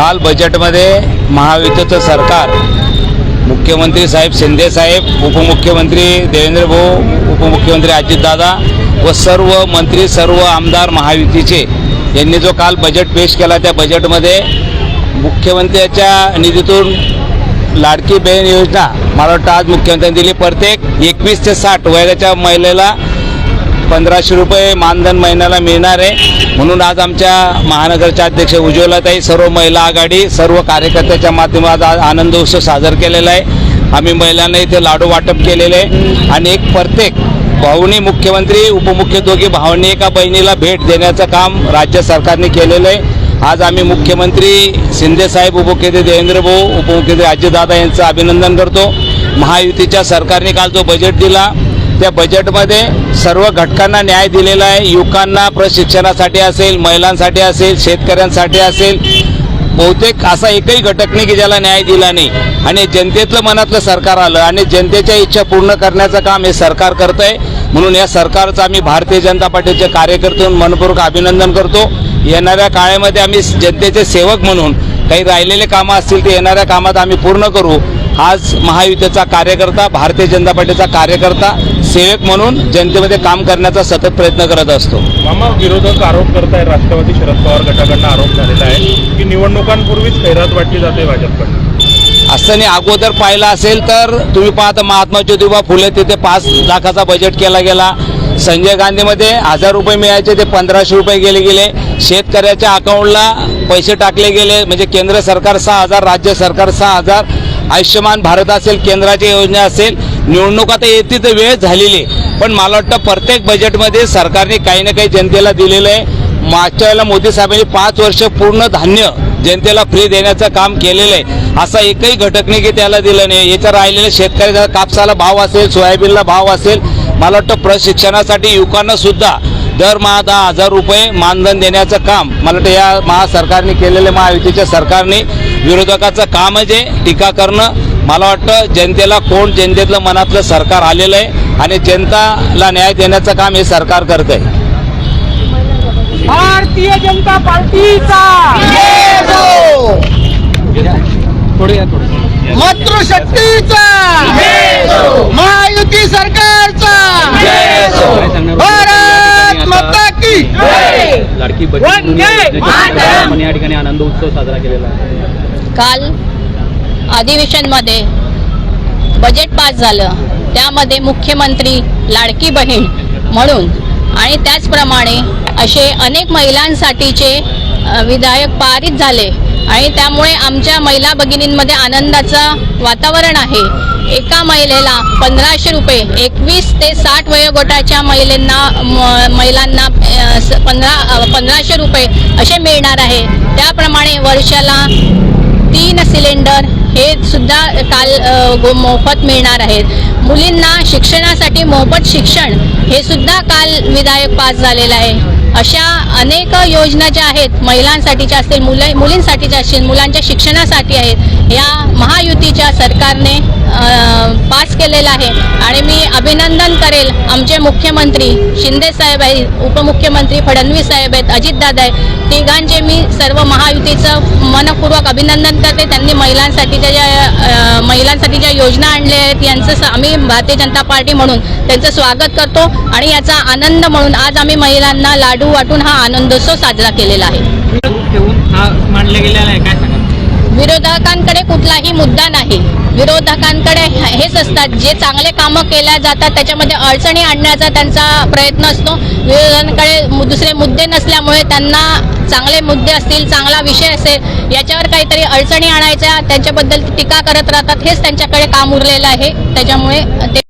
काल बजेटमध्ये महायुतीचं सरकार मुख्यमंत्री साहेब शिंदे साहेब उपमुख्यमंत्री देवेंद्र भाऊ उपमुख्यमंत्री अजितदादा व सर्व मंत्री सर्व आमदार महायुतीचे यांनी जो काल बजेट पेश केला त्या बजेटमध्ये मुख्यमंत्र्याच्या निधीतून लाडकी बहीण योजना मला वाटतं आज मुख्यमंत्र्यांनी दिली. प्रत्येक एकवीस ते साठ वयाच्या महिलेला पंधराशे रुपये मानधन महिन्याला मिळणार आहे. म्हणून आज आमच्या महानगरच्या अध्यक्ष उज्ज्वलाताई सर्व महिला आघाडी सर्व कार्यकर्त्याच्या माध्यमात आज आनंद उत्सव साजर केलेला आहे. आम्ही महिलांना इथे लाडू वाटप केलेले आहे. आणि एक प्रत्येक भाऊनी मुख्यमंत्री उपमुख्य दोघी भावांनी एका बहिणीला भेट देण्याचं काम राज्य सरकारने केलेलं आहे. आज आम्ही मुख्यमंत्री शिंदेसाहेब उपमुख्यमंत्री देवेंद्र भाऊ उपमुख्यमंत्री अजितदादा यांचं अभिनंदन करतो. महायुतीच्या सरकारने काल जो बजेट दिला त्या बजेटमध्ये सर्व घटकांना न्याय दिलेला आहे. युवकांना प्रशिक्षणासाठी असेल महिलांसाठी असेल शेतकऱ्यांसाठी असेल बहुतेक असा एकही घटक नाही की ज्याला न्याय दिला नाही. आणि जनतेतलं मनातलं सरकार आलं आणि जनतेच्या इच्छा पूर्ण करण्याचं काम हे सरकार करत आहे म्हणून या सरकारचं आम्ही भारतीय जनता पार्टीचे कार्यकर्ते म्हणून मनपूर्वक अभिनंदन करतो. येणाऱ्या काळामध्ये आम्ही जनतेचे सेवक म्हणून काही राहिलेले कामं असतील ते येणाऱ्या कामात आम्ही पूर्ण करू. आज महायुतीचा कार्यकर्ता भारतीय जनता पार्टीचा कार्यकर्ता सेवक म्हणून जनतेमध्ये काम करण्याचा सतत प्रयत्न करत असतो. मामा विरोधक आरोप करताय राष्ट्रवादी शरद पवार गटाकडनं आरोप झालेला आहे की निवडणुकांपूर्वीच खैरात वाटली जाते भाजपकडनं. असं नाही अगोदर पाहिलं असेल तर तुम्ही पाहता महात्मा ज्योतिबा फुले तिथे पाच लाखाचा बजेट केला गेला. संजय गांधीमध्ये हजार रुपये मिळायचे ते पंधराशे रुपये गेले गेले. शेतकऱ्याच्या अकाउंटला पैसे टाकले गेले. म्हणजे केंद्र सरकार सहा हजार राज्य सरकार सहा हजार. आयुष्यमान भारत असेल केंद्राची योजना असेल निवडणूक आता येते तर वेळ झालेली आहे. पण मला वाटतं प्रत्येक बजेटमध्ये सरकारने काही ना काही जनतेला दिलेलं आहे. मागच्या वेळेला मोदी साहेबांनी पाच वर्ष पूर्ण धान्य जनतेला फ्री देण्याचं काम केलेलं आहे. असा एकही घटक नाही की त्याला दिलं नाही. याच्या राहिलेल्या शेतकऱ्याचा कापसाला भाव असेल सोयाबीनला भाव असेल मला वाटतं प्रशिक्षणासाठी युवकांना सुद्धा दरमहा दहा हजार रुपये मानधन देण्याचं काम मला वाटतं या महासरकारने केलेलं महायुतीच्या सरकारने विरोधकाचं कामच आहे टीका करणं. मला वाटतं जनतेला कोण जनतेतलं मनातलं सरकार आलेलं आहे आणि जनताला न्याय देण्याचं काम हे सरकार करत आहे भारतीय जनता पार्टीचा! मातृशक्तीचा महायुती सरकारचा भारत माता की या ठिकाणी आनंद उत्सव साजरा केलेला आहे. काल अधिवेशनमध्ये बजेट पास झालं. त्यामध्ये मुख्यमंत्री लाडकी बहीण म्हणून. आणि त्याचप्रमाणे असे अनेक महिलांसाठीचे विधायक पारित झाले. आणि त्यामुळे आमच्या महिला भगिनींमध्ये आनंदाचं वातावरण आहे. एका महिलेला पंधराशे रुपये एकवीस ते साठ वयोगटाच्या महिलांना म- महिलांना स- पंधरा पंधराशे रुपये असे मिळणार आहे. त्याप्रमाणे वर्षाला तीन सिलेंडर हे सुद्धा काल गो- मोफत मिळणार आहेत. मुलींना शिक्षणासाठी मोफत शिक्षण हे सुद्धा काल विधायक पास झालेलं आहे. अशा अनेक योजना ज्या आहेत महिलांसाठीच्या असतील मुलं मुलींसाठीच्या असतील मुलांच्या शिक्षणासाठी आहेत या महायुतीच्या सरकारने पास केलेला आहे. आणि मी अभिनंदन करेल आमचे मुख्यमंत्री शिंदे साहेब आहेत उपमुख्यमंत्री फडणवीस साहेब आहेत अजितदादा आहेत. तिघांचे मी सर्व महायुतीचं मनपूर्वक अभिनंदन करते. त्यांनी महिलांसाठीच्या ज्या महिलांसाठी ज्या योजना आणल्या आहेत यांचं आम्ही भारतीय जनता पार्टी म्हणून त्यांचं स्वागत करतो. आणि याचा आनंद म्हणून आज आम्ही महिलांना लाडू वाटून हा आनंदोत्सव साजरा केलेला आहे. हा मांडला गेलेला आहे. काय विरोधकांकडे कुठलाही मुद्दा नाही. विरोधकांकडे हेच असतात. जे चांगले कामं केल्या जातात त्याच्यामध्ये अडचणी आणण्याचा त्यांचा प्रयत्न असतो. विरोधकांकडे मु- दुसरे मुद्दे नसल्यामुळे त्यांना चांगले मुद्दे असतील चांगला विषय असेल याच्यावर काहीतरी अडचणी आणायच्या त्यांच्याबद्दल टीका करत राहतात हेच त्यांच्याकडे काम उरलेलं आहे. त्याच्यामुळे ते